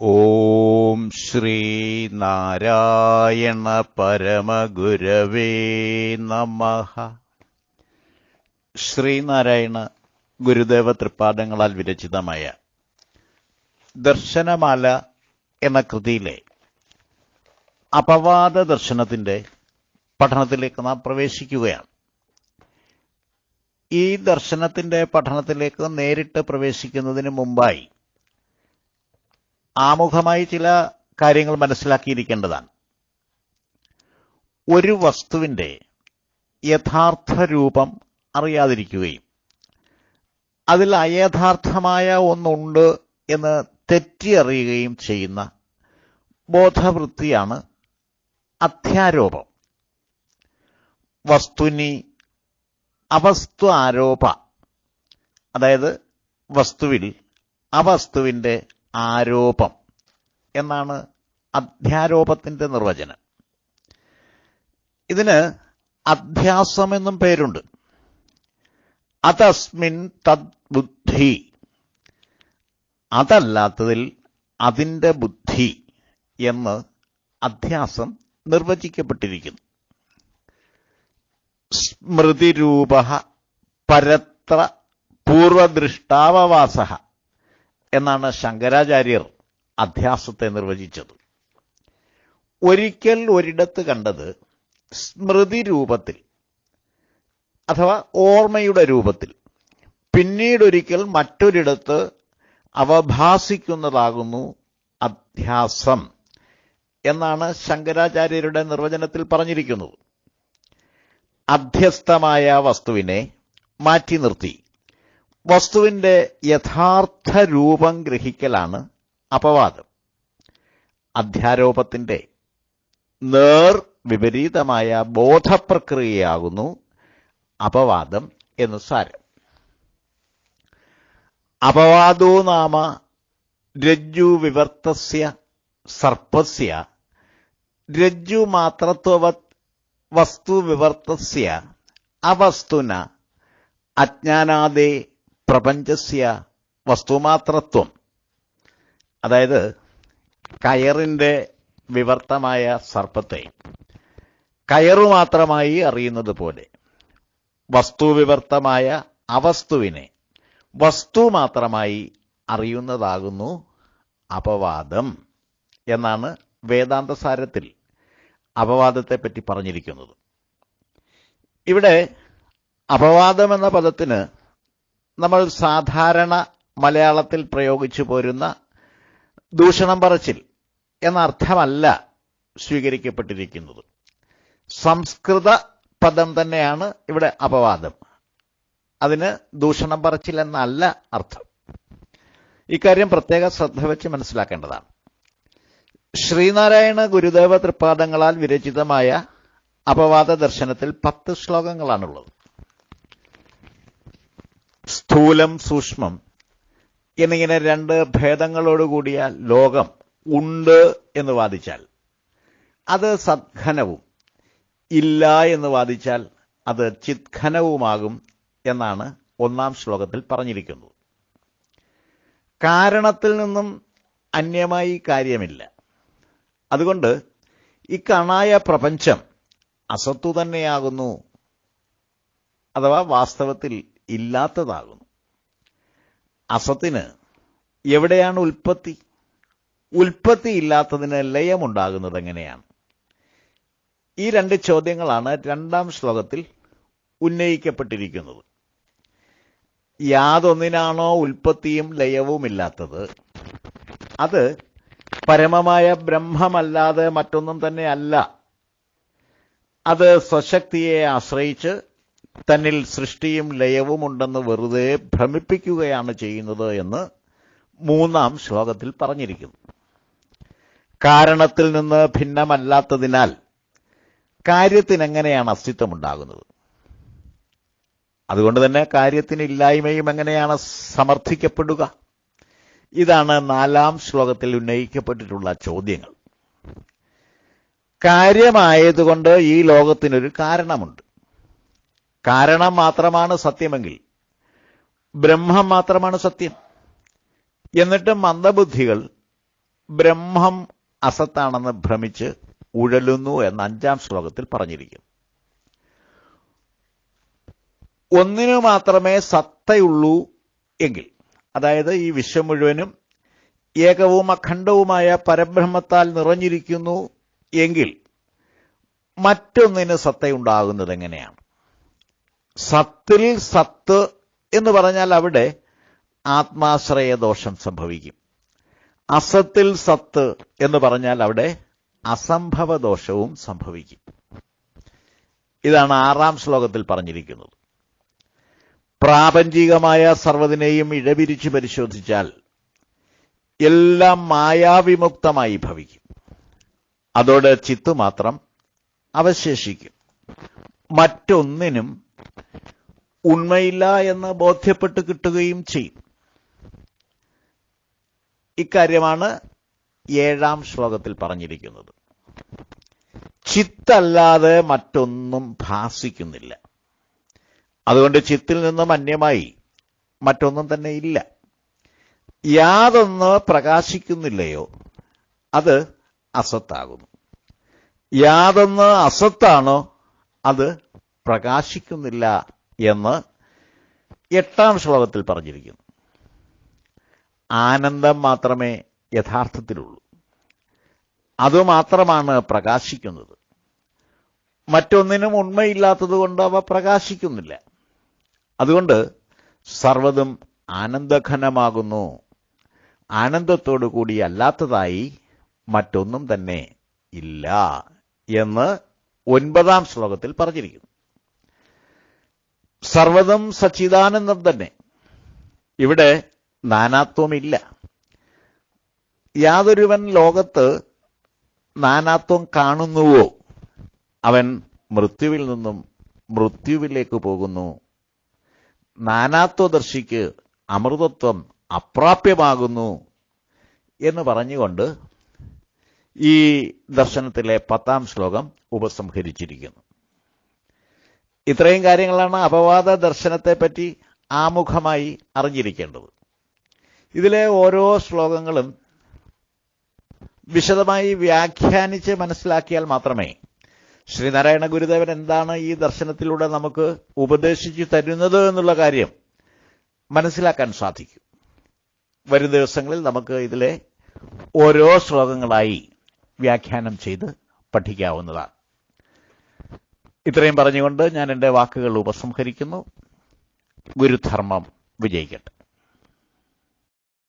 ഓം ശ്രീ നാരായണ പരമഗുരവേ നമ. ശ്രീനാരായണ ഗുരുദേവ തൃപ്പാദങ്ങളാൽ വിരചിതമായ ദർശനമാല എന്ന കൃതിയിലെ അപവാദ ദർശനത്തിന്റെ പഠനത്തിലേക്ക് നാം പ്രവേശിക്കുകയാണ്. ഈ ദർശനത്തിന്റെ പഠനത്തിലേക്ക് നേരിട്ട് പ്രവേശിക്കുന്നതിന് മുമ്പായി ആമുഖമായി ചില കാര്യങ്ങൾ മനസ്സിലാക്കിയിരിക്കേണ്ടതാണ്. ഒരു വസ്തുവിന്റെ യഥാർത്ഥ രൂപം അറിയാതിരിക്കുകയും അതിൽ അയഥാർത്ഥമായ ഒന്നുണ്ട് എന്ന് തെറ്റിയറിയുകയും ചെയ്യുന്ന ബോധവൃത്തിയാണ് അധ്യാരോപം വസ്തുനി അവസ്തു ആരോപ അതായത് വസ്തുവിൽ അവസ്തുവിന്റെ ആരോപം എന്നാണ് അധ്യാരോപത്തിന്റെ നിർവചനം. ഇതിന് അധ്യാസം എന്നും പേരുണ്ട്. അതസ്മിൻ തദ്ബുദ്ധി അതല്ലാത്തതിൽ അതിന്റെ ബുദ്ധി എന്ന് അധ്യാസം നിർവചിക്കപ്പെട്ടിരിക്കുന്നു. സ്മൃതിരൂപ പരത്ര പൂർവദൃഷ്ടാവവാസ. എന്നാണ് ശങ്കരാചാര്യർ അധ്യാസത്തെ നിർവചിച്ചത്. ഒരിക്കൽ ഒരിടത്ത് കണ്ടത് സ്മൃതി രൂപത്തിൽ അഥവാ ഓർമ്മയുടെ രൂപത്തിൽ. പിന്നീടൊരിക്കൽ മറ്റൊരിടത്ത് അവഭാസിക്കുന്നതാകുന്നു അധ്യാസം എന്നാണ് ശങ്കരാചാര്യരുടെ നിർവചനത്തിൽ പറഞ്ഞിരിക്കുന്നത്. അധ്യസ്ഥമായ വസ്തുവിനെ മാറ്റി നിർത്തി. വസ്തുവിന്റെ യഥാർത്ഥ രൂപം ഗ്രഹിക്കലാണ് അപവാദം. അധ്യാരോപത്തിന്റെ നേർ വിപരീതമായ ബോധപ്രക്രിയയാകുന്നു അപവാദം എന്ന് സാരം. അപവാദോ നാമ രജ്ജു വിവർത്തസ്യ സർപ്പസ്യ. രജ്ജു മാത്രത്വവത് വസ്തു വിവർത്തസ്യ അവസ്തുന. അജ്ഞാനാദേ പ്രപഞ്ചസ്യ വസ്തുമാത്രത്വം. അതായത് കയറിന്റെ വിവർത്തമായ സർപ്പത്തെ. കയറു മാത്രമായി അറിയുന്നത് പോലെ വസ്തുവിവർത്തമായ അവസ്തുവിനെ വസ്തു മാത്രമായി അറിയുന്നതാകുന്നു അപവാദം എന്നാണ് വേദാന്തസാരത്തിൽ അപവാദത്തെപ്പറ്റി പറഞ്ഞിരിക്കുന്നത്. ഇവിടെ അപവാദം എന്ന പദത്തിന് നമ്മൾ സാധാരണ മലയാളത്തിൽ പ്രയോഗിച്ചു പോരുന്ന ദൂഷണം പറച്ചിൽ എന്ന അർത്ഥമല്ല സ്വീകരിക്കപ്പെട്ടിരിക്കുന്നത്. സംസ്കൃത പദം തന്നെയാണ് ഇവിടെ അപവാദം. അതിന് ദൂഷണം പറച്ചിൽ എന്നല്ല അർത്ഥം. ഇക്കാര്യം പ്രത്യേക ശ്രദ്ധ വെച്ച് മനസ്സിലാക്കേണ്ടതാണ്. ശ്രീനാരായണ ഗുരുദേവ തൃപ്പാദങ്ങളാൽ വിരചിതമായ അപവാദ ദർശനത്തിൽ പത്ത് ശ്ലോകങ്ങളാണുള്ളത്. സ്ഥൂലം സൂക്ഷ്മം എന്നിങ്ങനെ രണ്ട് ഭേദങ്ങളോടുകൂടിയ ലോകം ഉണ്ട് എന്ന് വാദിച്ചാൽ അത് സദ്ഘനവും ഇല്ല എന്ന് വാദിച്ചാൽ അത് ചിത്ഘനവുമാകും എന്നാണ് ഒന്നാം ശ്ലോകത്തിൽ പറഞ്ഞിരിക്കുന്നത്. കാരണത്തിൽ നിന്നും അന്യമായി കാര്യമില്ല. അതുകൊണ്ട് ഇക്കണായ കണായ പ്രപഞ്ചം അസത്തു തന്നെയാകുന്നു. അഥവാ വാസ്തവത്തിൽ ഇല്ലാത്തതാകുന്നു. അസത്തിന് എവിടെയാണ് ഉൽപ്പത്തി? ഉൽപ്പത്തി ഇല്ലാത്തതിന് ലയമുണ്ടാകുന്നത് എങ്ങനെയാണ്? ഈ രണ്ട് ചോദ്യങ്ങളാണ് രണ്ടാം ശ്ലോകത്തിൽ ഉന്നയിക്കപ്പെട്ടിരിക്കുന്നത്. യാതൊന്നിനാണോ ഉൽപ്പത്തിയും ലയവുമില്ലാത്തത് അത് പരമമായ ബ്രഹ്മമല്ലാതെ മറ്റൊന്നും തന്നെ അല്ല. അത് സ്വശക്തിയെ ആശ്രയിച്ച് തന്നിൽ സൃഷ്ടിയും ലയവും ഉണ്ടെന്ന് വെറുതെ ഭ്രമിപ്പിക്കുകയാണ് ചെയ്യുന്നത് എന്ന് മൂന്നാം ശ്ലോകത്തിൽ പറഞ്ഞിരിക്കുന്നു. കാരണത്തിൽ നിന്ന് ഭിന്നമല്ലാത്തതിനാൽ കാര്യത്തിനെങ്ങനെയാണ് അസ്തിത്വമുണ്ടാകുന്നത്? അതുകൊണ്ട് തന്നെ കാര്യത്തിന് ഇല്ലായ്മയും എങ്ങനെയാണ് സമർത്ഥിക്കപ്പെടുക? ഇതാണ് നാലാം ശ്ലോകത്തിൽ ഉന്നയിക്കപ്പെട്ടിട്ടുള്ള ചോദ്യങ്ങൾ. കാര്യമായതുകൊണ്ട് ഈ ലോകത്തിനൊരു കാരണമുണ്ട്. കാരണം മാത്രമാണ് സത്യമെങ്കിൽ ബ്രഹ്മം മാത്രമാണ് സത്യം. എന്നിട്ട് മന്ദബുദ്ധികൾ ബ്രഹ്മം അസത്താണെന്ന് ഭ്രമിച്ച് ഉഴലുന്നു എന്ന് അഞ്ചാം ശ്ലോകത്തിൽ പറഞ്ഞിരിക്കുന്നു. ഒന്നിനു മാത്രമേ സത്തയുള്ളൂ എങ്കിൽ അതായത് ഈ വിശ്വം മുഴുവനും ഏകവും അഖണ്ഡവുമായ പരബ്രഹ്മത്താൽ നിറഞ്ഞിരിക്കുന്നു എങ്കിൽ മറ്റൊന്നിന് സത്തയുണ്ടാകുന്നത് എങ്ങനെയാണ്? സത്തിൽ സത്ത് എന്ന് പറഞ്ഞാൽ അവിടെ ആത്മാശ്രയ ദോഷം സംഭവിക്കും. അസത്തിൽ സത്ത് എന്ന് പറഞ്ഞാൽ അവിടെ അസംഭവ ദോഷവും സംഭവിക്കും. ഇതാണ് ആറാം ശ്ലോകത്തിൽ പറഞ്ഞിരിക്കുന്നത്. പ്രാപഞ്ചികമായ സർവതിനെയും ഇഴപിരിച്ച് പരിശോധിച്ചാൽ എല്ലാം മായാവിമുക്തമായി ഭവിക്കും. അതോടെ ചിത്ത് മാത്രം അവശേഷിക്കും. മറ്റൊന്നിനും ഉണ്മയില്ല എന്ന് ബോധ്യപ്പെട്ട് കിട്ടുകയും ചെയ്യും. ഇക്കാര്യമാണ് ഏഴാം ശ്ലോകത്തിൽ പറഞ്ഞിരിക്കുന്നത്. ചിത്തല്ലാതെ മറ്റൊന്നും ഭാസിക്കുന്നില്ല. അതുകൊണ്ട് ചിത്തിൽ നിന്നും അന്യമായി മറ്റൊന്നും തന്നെ ഇല്ല. യാതൊന്ന് പ്രകാശിക്കുന്നില്ലയോ അത് അസത്താകുന്നു. യാതൊന്ന് അസത്താണോ അത് പ്രകാശിക്കുന്നില്ല എന്ന് എട്ടാം ശ്ലോകത്തിൽ പറഞ്ഞിരിക്കുന്നു. ആനന്ദം മാത്രമേ യഥാർത്ഥത്തിലുള്ളൂ. അതുമാത്രമാണ് പ്രകാശിക്കുന്നത്. മറ്റൊന്നിനും ഉണ്മയില്ലാത്തതുകൊണ്ട് അവ പ്രകാശിക്കുന്നില്ല. അതുകൊണ്ട് സർവതും ആനന്ദഘനമാകുന്നു. ആനന്ദത്തോടു കൂടി അല്ലാത്തതായി മറ്റൊന്നും തന്നെ ഇല്ല എന്ന് ഒൻപതാം ശ്ലോകത്തിൽ പറഞ്ഞിരിക്കുന്നു. സർവതും സച്ചിദാനന്ദം തന്നെ. ഇവിടെ നാനാത്വമില്ല. യാതൊരുവൻ ലോകത്ത് നാനാത്വം കാണുന്നുവോ? അവൻ മൃത്യുവിൽ നിന്നും മൃത്യുവിലേക്ക് പോകുന്നു. നാനാത്വദർശിക്ക് അമൃതത്വം അപ്രാപ്യമാകുന്നു എന്ന് പറഞ്ഞുകൊണ്ട് ഈ ദർശനത്തിലെ പത്താം ശ്ലോകം ഉപസംഹരിച്ചിരിക്കുന്നു. ഇത്രയും കാര്യങ്ങളാണ് അപവാദ ദർശനത്തെപ്പറ്റി ആമുഖമായി അറിഞ്ഞിരിക്കേണ്ടത്. ഇതിലെ ഓരോ ശ്ലോകങ്ങളും വിശദമായി വ്യാഖ്യാനിച്ച് മനസ്സിലാക്കിയാൽ മാത്രമേ ശ്രീനാരായണ ഗുരുദേവൻ എന്താണ് ഈ ദർശനത്തിലൂടെ നമുക്ക് ഉപദേശിച്ചു തരുന്നത് എന്നുള്ള കാര്യം മനസ്സിലാക്കാൻ സാധിക്കും. വരും ദിവസങ്ങളിൽ നമുക്ക് ഇതിലെ ഓരോ ശ്ലോകങ്ങളായി വ്യാഖ്യാനം ചെയ്ത് പഠിക്കാവുന്നതാണ്. ഇത്രയും പറഞ്ഞുകൊണ്ട് ഞാൻ എന്റെ വാക്കുകൾ ഉപസംഹരിക്കുന്നു. ഗുരുധർമ്മം വിജയിക്കട്ടെ.